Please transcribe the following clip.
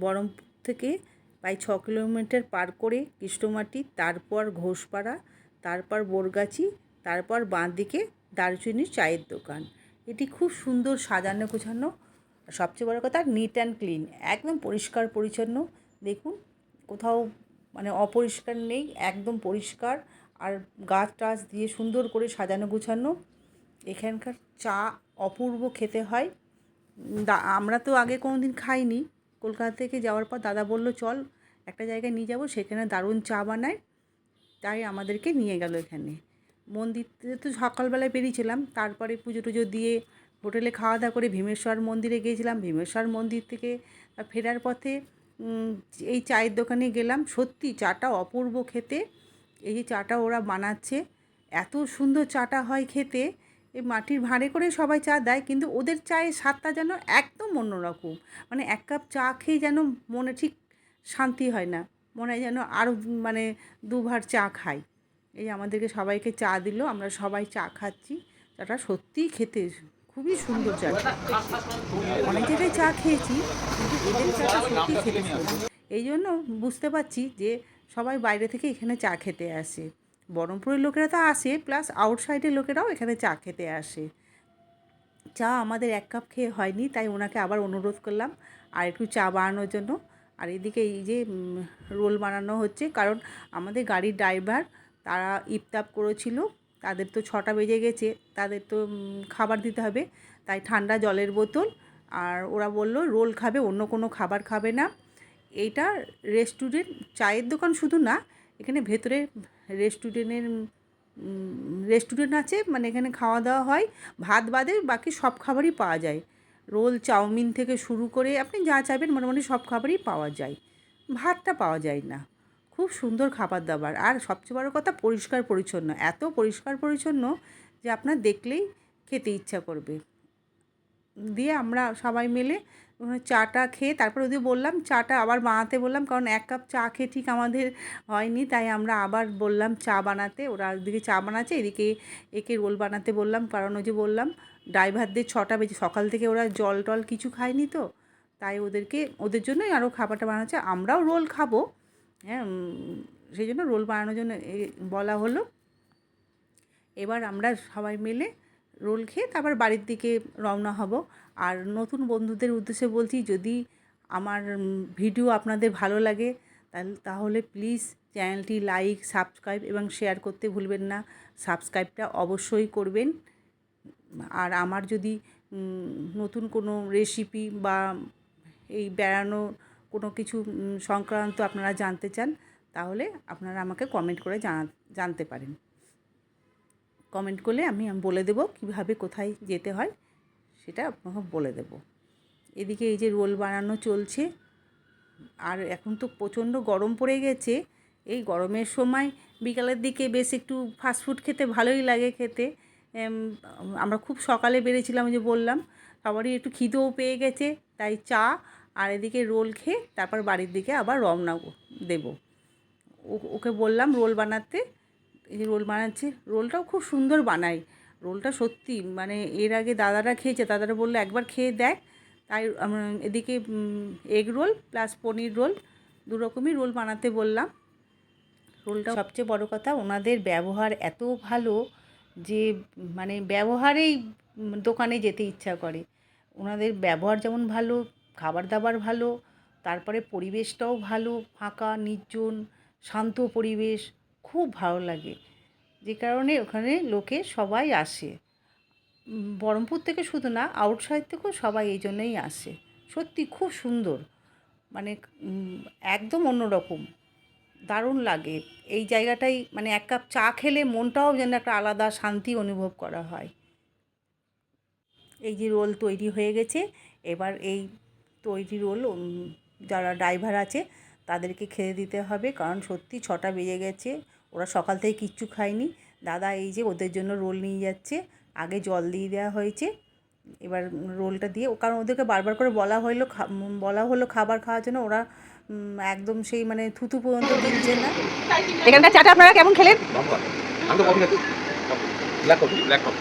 বহরমপুর থেকে প্রায় ছ কিলোমিটার পার করে কৃষ্ণমাটি, তারপর ঘোষপাড়া, তারপর বোরগাছি, তারপর বাঁ দিকে দারুচিনির চায়ের দোকান। এটি খুব সুন্দর সাজানো গোছানো। সবচেয়ে বড় কথা নিট অ্যান্ড ক্লিন একদম পরিষ্কার পরিচ্ছন্ন। দেখুন, কোথাও মানে অপরিষ্কার নেই, একদম পরিষ্কার। আর গাছ টাছ দিয়ে সুন্দর করে সাজানো গোছানো। এখানকার চা অপূর্ব খেতে হয়। আমরা তো আগে কোনো দিন খাইনি। কলকাতা থেকে যাওয়ার পর দাদা বলল, চল একটা জায়গায় নিয়ে যাব, সেখানে দারুণ চা বানায়। তাই আমাদেরকে নিয়ে গেল এখানে। মন্দির তো সকালবেলায় বেরিয়েছিলাম, তারপরে পুজো টুজো দিয়ে হোটেলে খাওয়া দাওয়া করে ভীমেশ্বর মন্দিরে গিয়েছিলাম। ভীমেশ্বর মন্দির থেকে ফেরার পথে এই চায়ের দোকানে গেলাম। সত্যি চাটা অপূর্ব খেতে। এই যে চাটা ওরা বানাচ্ছে, এত সুন্দর চাটা হয় খেতে। এই মাটির ভাঁড়ে করে সবাই চা দেয়, কিন্তু ওদের চায়ের স্বাদটা যেন একদম অন্যরকম। মানে এক কাপ চা খেয়ে যেন মনে ঠিক শান্তি হয় না, মনে হয় যেন আরও মানে দুবার চা খাই। এই আমাদেরকে সবাইকে চা দিল, আমরা সবাই চা খাচ্ছি। চাটা সত্যিই খেতে খুবই সুন্দর চা। অনেক জায়গায় চা খেয়েছি, কিন্তু চাটা সত্যি খেতে এই জন্য বুঝতে পারছি যে সবাই বাইরে থেকে এখানে চা খেতে আসে। বহরমপুরের লোকেরা তো আসে প্লাস আউটসাইডের লোকেরাও এখানে চা খেতে আসে। চা আমাদের এক কাপ খেয়ে হয়নি, তাই ওনাকে আবার অনুরোধ করলাম আর একটু চা বানানোর জন্য। আর এদিকে এই যে রোল বানানো হচ্ছে, কারণ আমাদের গাড়ির ড্রাইভার তারা ইফতাপ করেছিল, তাদের তো ছটা বেজে গেছে, তাদের তো খাবার দিতে হবে, তাই ঠান্ডা জলের বোতল। আর ওরা বলল, রোল খাবে, অন্য কোনো খাবার খাবে না। এইটা রেস্টুরেন্ট চায়ের দোকান শুধু না এখানে ভেতরে রেস্টুরেন্টের রেস্টুরেন্ট আছে মানে এখানে খাওয়া দাওয়া হয়, ভাত বাদে বাকি সব খাবারই পাওয়া যায়। রোল চাউমিন থেকে শুরু করে আপনি যা চাইবেন মোটামুটি সব খাবারই পাওয়া যায়। ভাতটা পাওয়া যায় না। খুব সুন্দর খাবার দাবার। আর সবচেয়ে বড় কথা পরিষ্কার পরিচ্ছন্ন। এত পরিষ্কার পরিচ্ছন্ন যে আপনার দেখলেই খেতে ইচ্ছা করবে। দিয়ে আমরা সবাই মিলে চাটা খেয়ে তারপর ওদের বললাম, চাটা আবার বানাতে বললাম, কারণ এক কাপ চা খেয়ে ঠিক আমাদের হয়নি, তাই আমরা আবার বললাম চা বানাতে। ওরা ওদিকে চা বানাচ্ছে, এদিকে একে রোল বানাতে বললাম, কারণ ওই যে বললাম, ড্রাইভারদের ছটা বেজে, সকাল থেকে ওরা জল টল কিছু খায়নি তো, তাই ওদেরকে, ওদের জন্যই আরও খাবারটা বানাচ্ছে, আমরাও রোল খাব হ্যাঁ সেই জন্য রোল বানানোর জন্য বলা হলো। এবার আমরা সবাই মিলে রোল খেয়ে তারপর বাড়ির দিকে রওনা হব। আর নতুন বন্ধুদের উদ্দেশ্যে বলছি, যদি আমার ভিডিও আপনাদের ভালো লাগে, তাহলে প্লিজ চ্যানেলটি লাইক, সাবস্ক্রাইব এবং শেয়ার করতে ভুলবেন না। সাবস্ক্রাইবটা অবশ্যই করবেন। আর আমার যদি নতুন কোনো রেসিপি বা এই বেড়ানো কোনো কিছু সংক্রান্ত আপনারা জানতে চান, তাহলে আপনারা আমাকে কমেন্ট করে জানা, জানতে পারেন। কমেন্ট করলে আমি বলে দেবো কীভাবে কোথায় যেতে হয়, সেটা আপনাকে বলে দেবো। এদিকে এই যে রোল বানানো চলছে, আর এখন তো প্রচণ্ড গরম পড়ে গেছে। এই গরমের সময় বিকালের দিকে বেশ একটু ফাস্টফুড খেতে ভালোই লাগে খেতে। আমরা খুব সকালে বেরিয়েছিলাম ওই যে বললাম সবারই একটু খিদেও পেয়ে গেছে, তাই চা আর এদিকে রোল খেয়ে তারপর বাড়ির দিকে আবার রওনা দেবো। ওকে বললাম রোল বানাতে এই যে রোল বানাচ্ছে। রোলটাও খুব সুন্দর বানায়। রোলটা সত্যি মানে এর আগে দাদারা খেয়েছে, দাদারা বলল, একবার খেয়ে দেখ। তাই এদিকে egg roll plus paneer roll দু রকমই রোল বানাতে বললাম। রোলটা সবচেয়ে বড় কথা, ওনাদের ব্যবহার এত ভালো যে মানে ব্যবহারেই দোকানে যেতে ইচ্ছা করে। ওনাদের ব্যবহার যেমন ভালো খাবার দাবার ভালো, তারপরে পরিবেশটাও ভালো, ফাঁকা, নির্জন, শান্ত পরিবেশ। খুব ভালো লাগে। যে কারণে ওখানে লোকে সবাই আসে। উম, বহরমপুর থেকে শুধু না আউটসাইড থেকেও সবাই এই জন্যই আসে। সত্যি খুব সুন্দর। মানে একদম অন্যরকম। দারুণ লাগে। এই জায়গাটাই মানে এক কাপ চা খেলে মনটাও যেন একটা আলাদা শান্তি অনুভব করা হয়। এই যে রোল তৈরি হয়ে গেছে। এবার এই তৈরি রোল যারা ড্রাইভার আছে তাদেরকে খেতে দিতে হবে। কারণ সত্যি ছটা বেজে গেছে ওরা সকাল থেকে কিচ্ছু খায়নি। দাদা এই যে ওদের জন্য রোল নিয়ে যাচ্ছে আগে জল দিয়ে দেওয়া হয়েছে। এবার রোলটা দিয়ে কারণ ওদেরকে বারবার করে বলা হলো বলা হলো খাবার খাওয়ার জন্য ওরা একদম সেই মানে থুতু পর্যন্ত দিচ্ছে না। এখানকার চাটা আপনারা কেমন খেলেন? আমি তো কফি খাচ্ছি। Black coffee black coffee